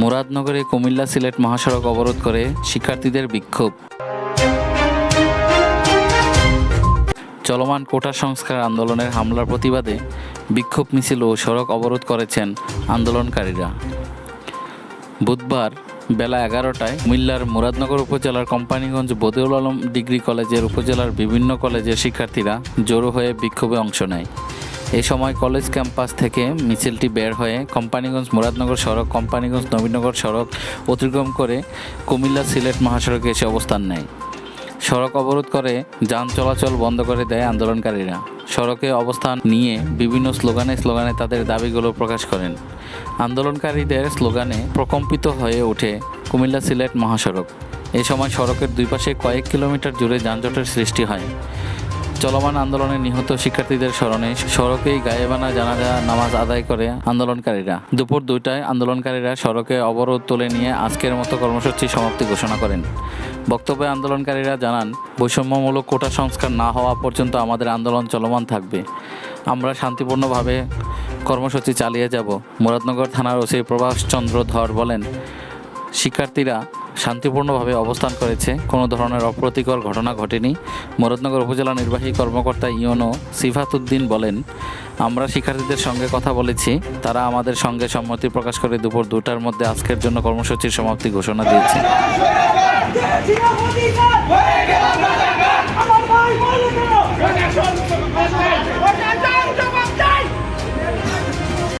মুরাদনগরে কুমিল্লা সিলেট মহাসড়ক অবরোধ করে শিক্ষার্থীদের বিক্ষোভ। চলমান কোটা সংস্কার আন্দোলনের হামলার প্রতিবাদে বিক্ষোভ মিছিল ও সড়ক অবরোধ করেছেন আন্দোলনকারীরা। বুধবার বেলা এগারোটায় কুমিল্লার মুরাদনগর উপজেলার কোম্পানিগঞ্জ বদিউল আলম ডিগ্রি কলেজের উপজেলার বিভিন্ন কলেজের শিক্ষার্থীরা জড়ো হয়ে বিক্ষোভে অংশ নেয়। এ সময় কলেজ ক্যাম্পাস থেকে মিছিলটি বের হয়ে কোম্পানিগঞ্জ মুরাদনগর সড়ক, কোম্পানিগঞ্জ নবীনগর সড়ক অতিক্রম করে কুমিল্লা সিলেট মহাসড়কে এসে অবস্থান নেয়। সড়ক অবরোধ করে যান চলাচল বন্ধ করে দেয় আন্দোলনকারীরা। সড়কে অবস্থান নিয়ে বিভিন্ন স্লোগানে স্লোগানে তাদের দাবিগুলো প্রকাশ করেন। আন্দোলনকারীদের স্লোগানে প্রকম্পিত হয়ে ওঠে কুমিল্লা সিলেট মহাসড়ক। এ সময় সড়কের দুই পাশে কয়েক কিলোমিটার জুড়ে যানজটের সৃষ্টি হয়। চলমান আন্দোলনে নিহত শিক্ষার্থীদের স্মরণে সড়কেই গায়েবানা জানাজা নামাজ আদায় করে আন্দোলনকারীরা। দুপুর দুইটায় আন্দোলনকারীরা সড়কে অবরোধ তুলে নিয়ে আজকের মতো কর্মসূচি সমাপ্তি ঘোষণা করেন। বক্তব্যে আন্দোলনকারীরা জানান, বৈষম্যমূলক কোটা সংস্কার না হওয়া পর্যন্ত আমাদের আন্দোলন চলমান থাকবে। আমরা শান্তিপূর্ণভাবে কর্মসূচি চালিয়ে যাব। মুরাদনগর থানার ওসি প্রভাষ চন্দ্র ধর বলেন, শিক্ষার্থীরা শান্তিপূর্ণভাবে অবস্থান করেছে। কোনো ধরনের অপ্রতিকর ঘটনা ঘটেনি। মুরাদনগর উপজেলা নির্বাহী কর্মকর্তা ইউনো সিফাতুদ্দিন বলেন, আমরা শিক্ষার্থীদের সঙ্গে কথা বলেছি। তারা আমাদের সঙ্গে সম্মতি প্রকাশ করে দুপুর দুটার মধ্যে আজকের জন্য কর্মসূচির সমাপ্তি ঘোষণা দিয়েছে।